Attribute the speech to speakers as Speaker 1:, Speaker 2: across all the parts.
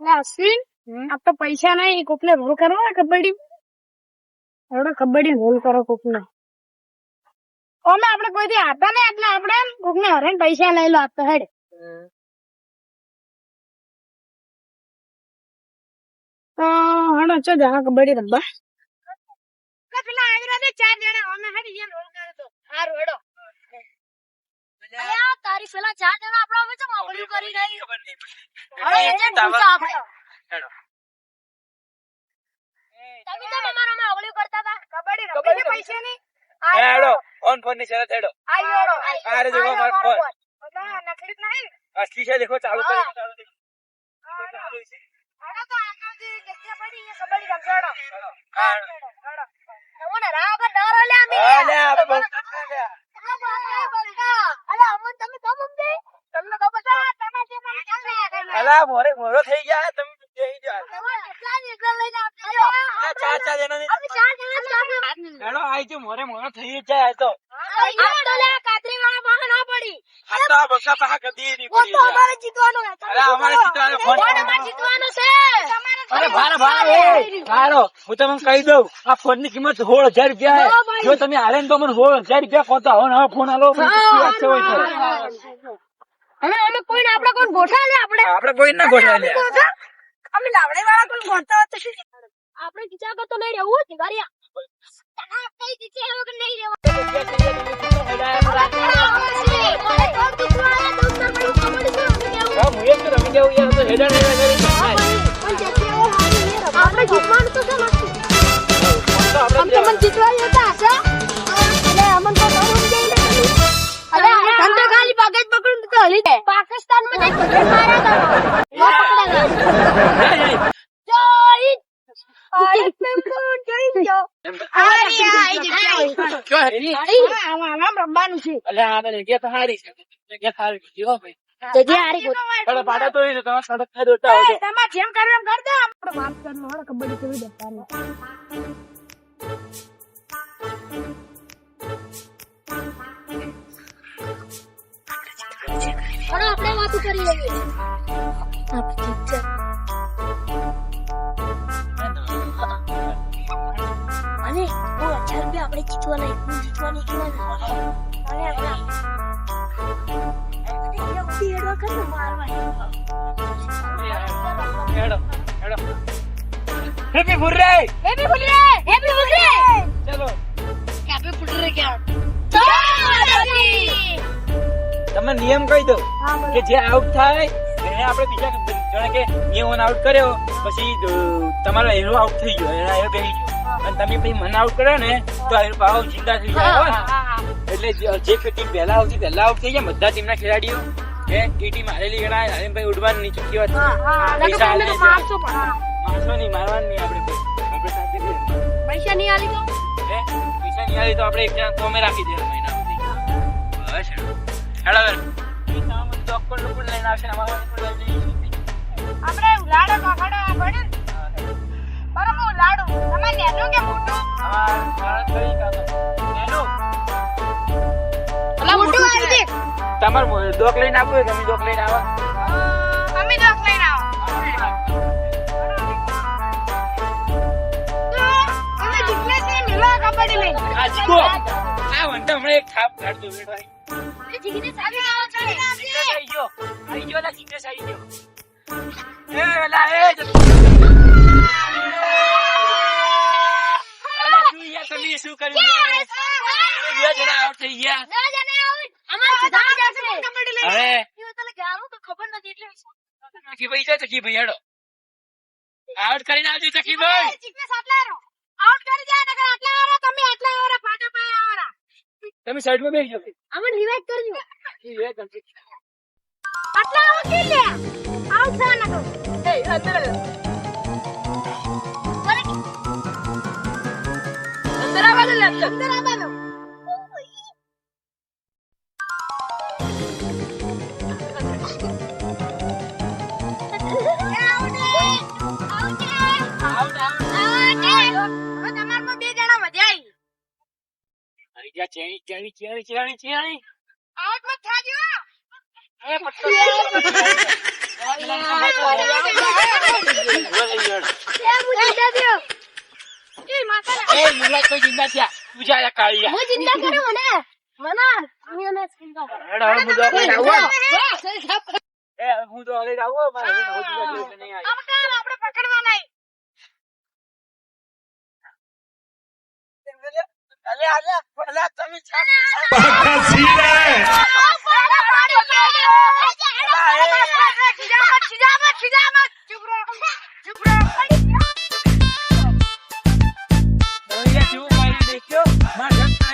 Speaker 1: અશ્વિન આપ તો પૈસા નહીં કોકને રોલ કરો ને કબડ્ડી? એવડો કબડ્ડી રોલ કરો કોકને. ઓમે આપણે કોઈથી હતા નહીં એટલે આપણે કોકને હરે પૈસા લઈ લો આપતો હેડ. તો હડો ચો જા કબડ્ડી રમવા. પેલા આવી રહ્યા ચાર જણા અમે હેડી રોલ કરો તો. હારું હેડો. અલ્યા તારી પેલા ચાર જણા આપણા અમે ચમ ઓલું કરી રહી હવે એ જે ઢૂંઢા આપણે. તમે તો અમારામાં ઓગળ્યું કરતા હતા કબડ્ડી રમીને પૈસા નહીં આ
Speaker 2: હેડો ઓન ફોનની શરત હેડો
Speaker 1: આ યોડો.
Speaker 2: આ રે દેખો
Speaker 1: આ
Speaker 2: મારો ફોન.
Speaker 1: ફોન. બધા નહીં
Speaker 2: અસલી છે દેખો ચાલુ કરી ચાલુ કરી. ચાલુ છે.
Speaker 1: હેડો તો આકાજી જગ્યા પડી છે કબડ્ડી રમજો હેડો. હેડો, હેડો. તમને વગર ડર અમે.
Speaker 2: લે, આપણે.
Speaker 1: અલા,
Speaker 2: મોરે મોરો થઈ ગયા તમે જઈ જાઓ.
Speaker 1: તમારે કેટલા ને એટલા લઈને આપજો.
Speaker 2: આ ચાર ચાર જણાની
Speaker 1: અમે ચાર જણા જ
Speaker 2: આઈ જો મોરે મોરો થઈ જાય તો
Speaker 1: આ તો લે, કાતરી વાળા પાસે ના પડી.
Speaker 2: આ તો બસા પાહા કદી નહીં
Speaker 1: ઓ તો અમારે જીતવાનું છે.
Speaker 2: અરે. અમારે જીતવાનું
Speaker 1: છે.
Speaker 2: અરે ભારા ભારા ભારો હું તમને કહી દઉં આ ફોનની કિંમત સોળ હજાર રૂપિયા. જો તમે હાલે તો મને સોળ હજાર રૂપિયા કોતો હો ને ફોન આલો મને
Speaker 1: અમે કોઈ ને આપડે કોઈ ગોઠા લે આપડે
Speaker 2: આપડે કોઈ ના ગોઠા લે.
Speaker 1: અમે લાવડે વાળા કોઈ ગોઠતા હતા આપણે ખીચા કરતો નહીં રહેવું નહીં રહેવું
Speaker 2: હા, એમ રમી દેવું યાર, તો હેડા ને હેડા કરી નાખ.
Speaker 1: આપણે જીતવાનું તો છે મસ્તી
Speaker 2: તો આપણે
Speaker 1: આમ તો મને જીતવા જતા હશે એટલે અમન તો બહુ લે અરે આમ તો ખાલી પગ જ પકડું તો હલી જાય પાકિસ્તાનમાં જઈ પકડ મારા ન પકડાય જય આઈ પેપર જઈ જો આઈ આઈ જઈ
Speaker 2: ક્યો હેરી?
Speaker 1: આમ આમ રમવાનું છે
Speaker 2: અલ્યા, આ તો જગ્યા તો હારી છે. જગ્યા સારી છે. હો ભાઈ.
Speaker 1: જગ્યા હારી
Speaker 2: થોડા પાડા તો તમારે સડક ખાઈ દોડતા હોય
Speaker 1: તમારે જેમ કરવું એમ કર દો. આપણે વાત કરનો હળો કબડ્ડી કેવી દેખાની પણ આપણે વાતો કરી લઈએ. અને અત્યારે હજાર રૂપિયા આપણે જીતવાના જીતવાની કેવાના અને આપણે ઉડી હેડવા કર
Speaker 2: હેડો, હેડો. હેપી ફુર્રે!
Speaker 1: હેપી ફુલરે હેપી ફુલરે
Speaker 2: ચલો.
Speaker 1: હેપી ફુલરે ક્યાં ચાલી
Speaker 2: નિયમ કહી દઉં કે જે આઉટ થાય એને આપણે બીજા જાણે કે નિયમોને આઉટ કર્યો પછી દ- તમારો હીરો આઉટ થઈ ગયો એના હીરો ગયો અને તમે પછી મને આઉટ કર્યો ને તો એ હીરો પાછો જિંદા થઈ ને. એટલે જે- ટીમ પહેલા આવતી પહેલા આઉટ થઈ જાય બધા ટીમના ખેલાડીઓ એ ટીટી મારેલી ગણાય અને ભાઈ ઉડવાની નહીં ચૂકી વાત. પૈસા આલે છે. મારશો નહીં મારવાની નહીં આપણે આપણે શાંતિ
Speaker 1: પૈસા નહીં આલી તો?
Speaker 2: હે પૈસા નહીં આલી તો આપણે એક જણા તો રાખી દે મહિના સુધી. બસ હેડો. બેન ચોક્કસ લોકો લઈને આવશે અમારા લોકો લઈ જઈશું.
Speaker 1: આપણે લાડો કાકડો પડે પર હું. લાડુ તમે નેનો કે મોટું?
Speaker 2: આ માણસ તમારે ડોક લઈને આપવું તમે કે અમે ડોક લઈને આવા.
Speaker 1: અમે દોખ લઈને આવો. તો અમે જીતને છે મિલા કબડ્ડી લઈને
Speaker 2: આ વંટા હમણાં એક થાપ કાઢતો બેઠો અહીં.
Speaker 1: જીગને સાગી આવો ચડી
Speaker 2: જીગનેશ આવી ગયો આવી ગયો. લા જીગનેશ આવી ગયો. એ એલા એ શું તમે શું કર્યું? બે જણા out થઈ ગયા. હવે
Speaker 1: એ તને ગાવું તો ખબર નથી એટલે
Speaker 2: ચકી ભાઈ છે ચકી ભાઈ હેડો. આઉટ કરીને આવજો ચકી ભાઈ.
Speaker 1: જીગને સાટલા રહો આઉટ કરી જાય નકર આટલા આવો તમે આટલા આવો પાટા પાય આવો
Speaker 2: તમે સાઈડમાં બેસી જાવ
Speaker 1: અમે રિવાઇઝ કરજો આટલા આવો કે લે આઉટ થવા નકો એ અંદર અંદર આવા લે અંદર. આવવાનો
Speaker 2: અરે જા ચેણી ચેણી ચેણી ચેણી ચેણી.
Speaker 1: આઉટ મત થાજો.
Speaker 2: એ પટકો
Speaker 1: હું
Speaker 2: તો હવે આવો. નહીં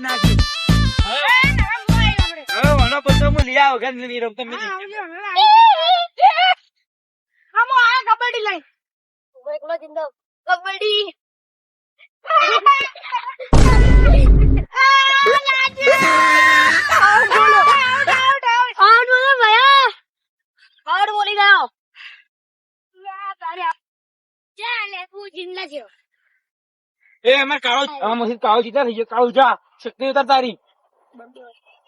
Speaker 2: નાખ્યું હવે હવે વનો બધો હું લઈ રમતો મેં
Speaker 1: કબડ્ડી આઉટ બોલો ભયા આઉટ બોલી ગયો ચાલે તું જિંદા છે
Speaker 2: એ અમાર કાળો આ મસ્જિદ કાળો જીતા થઈ ગયો કાળો જા શક્તિ ઉતાર તારી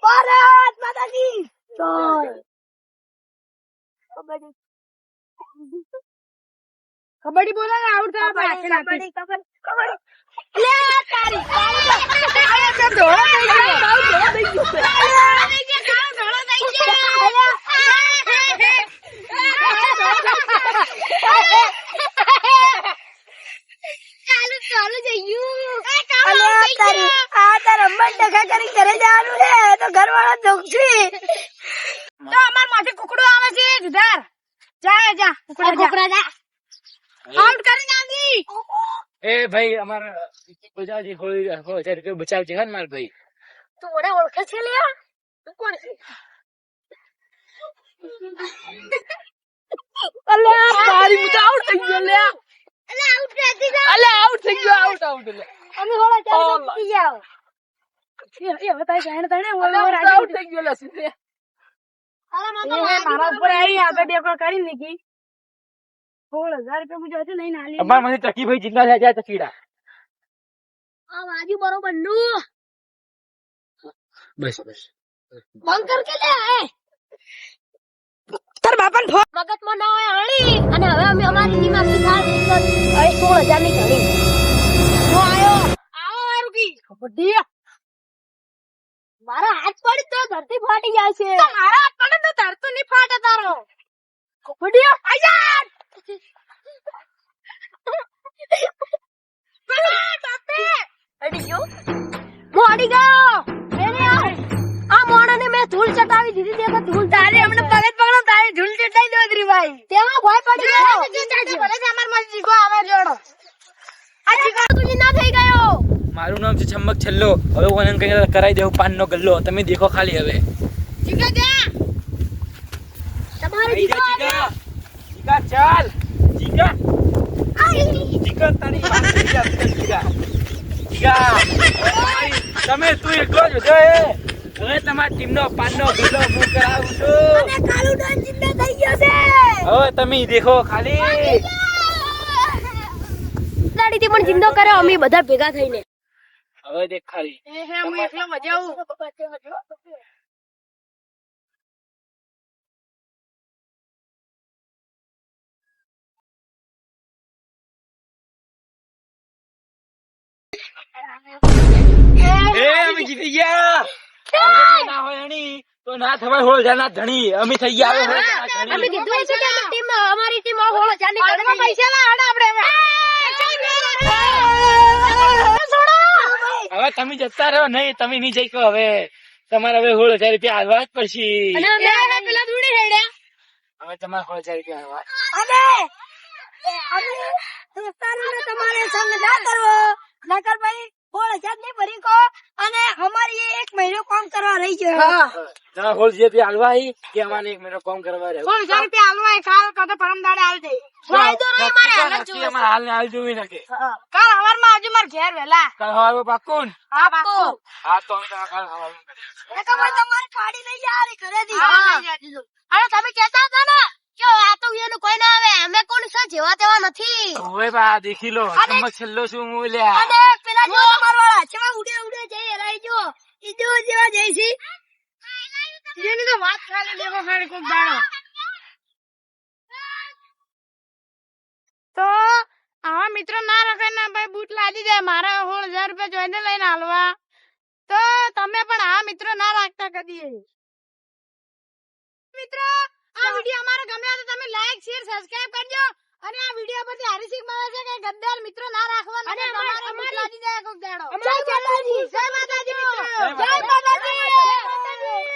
Speaker 1: ભારત માતાજી કબડ્ડી કબડ્ડી બોલે ને આઉટ થવા પાછળ કબડ્ડી કબડ્ડી લે તારી અરે તે ધોળો થઈ ગયો કાઉ ધોળો થઈ ગયો ધોળો થઈ ગયો કાઉ ધોળો થઈ ચાલુ ચાલુ જઈયું અલ્યા તારી આ તાર અમ્મા ટકા કરી ઘરે જવાનું છે તો ઘર વાળા દુખી તો અમાર માથે કુકડો આવે છે જુધાર. જા જા કુકડા જા. આઉટ કરી નાખી.
Speaker 2: એ ભાઈ અમાર બજાજી હોળી હો હજાર રૂપિયા બચાવ છે ને માર ભાઈ.
Speaker 1: તું ઓડે ઓળખે છે લ્યા. તું કોણ છે? અલ્યા મારી મુતા આઉટ થઈ ગયો લ્યા. અલ્યા આઉટ થઈ ગયો અલ્યા આઉટ થઈ ગયો આઉટ આઉટ અમે હોળા ચાલ પી જાવ એ હવે તારી જાણ તાણે ઓલો આઉટ થઈ ગયો. લસી લે મારા ઉપર આવી આ બે કરી નીકી સોળ હજાર રૂપિયા મુજબ હશે નહીં નાલી
Speaker 2: અમાર મને ચકી ભાઈ જીતના થયા જાય ચકીડા.
Speaker 1: આ વાજી બરોબરનું.
Speaker 2: બસ બસ.
Speaker 1: બંધ કર કે લે તાર બાપન મગજમાં ના હોય હળી. અને હવે અમે અમારી ટીમ આપી થાળ હવે સોળ હજારની ઘણી હું આયો. આવો મારુકી કબડ્ડી મારા હાથ પડી તો ધરતી ફાટી જાય છે. મારા હાથ પડે તો ધરતું નહીં ફાટે તારો. કબડ્ડી આયા અડી ગયો. મોડી ગયો. એને આ આ મોણાને મેં ધૂળ ચટાવી દીધી દેખો ધૂળ તારે અમને પગત પકડો તારે ધૂળ ચટાઈ દો ભાઈ તેમાં ભય પડી ગયો. ભલે અમાર જીગો આવે જોડો આ જીગો તું ના થઈ ગયો
Speaker 2: મારું નામ છે ચમક છલ્લો. હવે હું એને કઈ કરાઈ દેવું પાનનો ગલ્લો. તમે દેખો ખાલી હવે.
Speaker 1: જીગા જા તમારે જીગા
Speaker 2: જીગો. જીગા ચાલ. જીગા. જીગા તારી જીગા. જીગા. જીગા તમે તું એકલો જ હતો એ. હવે તમારી ટીમનો પાનનો ગલ્લો હું કરાવું છું.
Speaker 1: કાલુ ડન જિંદા થઈ ગયો છે.
Speaker 2: હવે તમે દેખો ખાલી.
Speaker 1: ગાડીથી પણ જિંદો કરે અમે બધા ભેગા થઈને.
Speaker 2: હવે દેખ ખાલી
Speaker 1: હું એકલો મજાવું
Speaker 2: એ અમે જીતી ગયા ના હોય એની તો ના થવાય હોળ જાના ધણી અમે થઈ ગયા
Speaker 1: અમે કીધું છે કે ટીમ અમારી ટીમ હોળ કરે પૈસા ના આપણે
Speaker 2: હવે તમે જતા રહો નહીં તમે નહીં જઈ કહો હવે તમારે હવે હોળ હજાર રૂપિયા હાલવા જ પડશે હવે તમારે હોળ હજાર રૂપિયા હાલવા
Speaker 1: તમારે સંગ ના કરવો નકર ભાઈ હોળ હજાર નહીં ભરી કો અને અમારી એક મહિનો કામ કરવા રહી ગયો
Speaker 2: તમારે હોળ જે રૂપિયા હાલવા કે અમારે એક મહિનો કામ કરવા રહ્યો
Speaker 1: હોળ હજાર રૂપિયા હાલવા કાલ કાતો પરમ દાડે હાલ દે. વાયદો રે મારે હાલ
Speaker 2: જોવે અમારે હાલ ને હાલ જોવી નકે
Speaker 1: કાલ હવારમાં આજુ માર ઘેર વેલા
Speaker 2: કાલ સવારે પાક્કું ને?
Speaker 1: હા પાક્કો.
Speaker 2: હા તો અમે કાલ સવારે
Speaker 1: નકર ભાઈ તમારે ખાડી નહીં યાર ઘરેથી. અરે તમે કહેતા હતા ને? આ તો એનું કોઈ ના આવે. અમે કોણ છે? જેવા તેવા નથી.
Speaker 2: હવે બા દેખી લો. ચમક છેલ્લો શું હું લ્યા?
Speaker 1: અને પેલા જો તમાર છેવા ઉડે ઉડે જઈ હરાઈ જો ઈદો જેવા જઈ છે. જેની તો વાત ખાલી લેવો ખાલી કોક દાડો. તો આવા મિત્રો ના રાખે ના ભાઈ બૂટ લાદી જાય. મારા સોળ હજાર રૂપિયા જોઈને લઈને હાલવા. તો તમે પણ આ મિત્રો ના રાખતા કદી. મિત્રો આ વીડિયો અમારો ગમ્યો તો તમે લાઈક શેર સબસ્ક્રાઇબ કરજો. અને આ વીડિયો પરથી હારી મળે છે કે ગદ્દાર મિત્રો ના રાખવાના અને તમારે મત લાગી જાય કોક દાડો. જય માતાજી. જય માતાજી. જય માતાજી.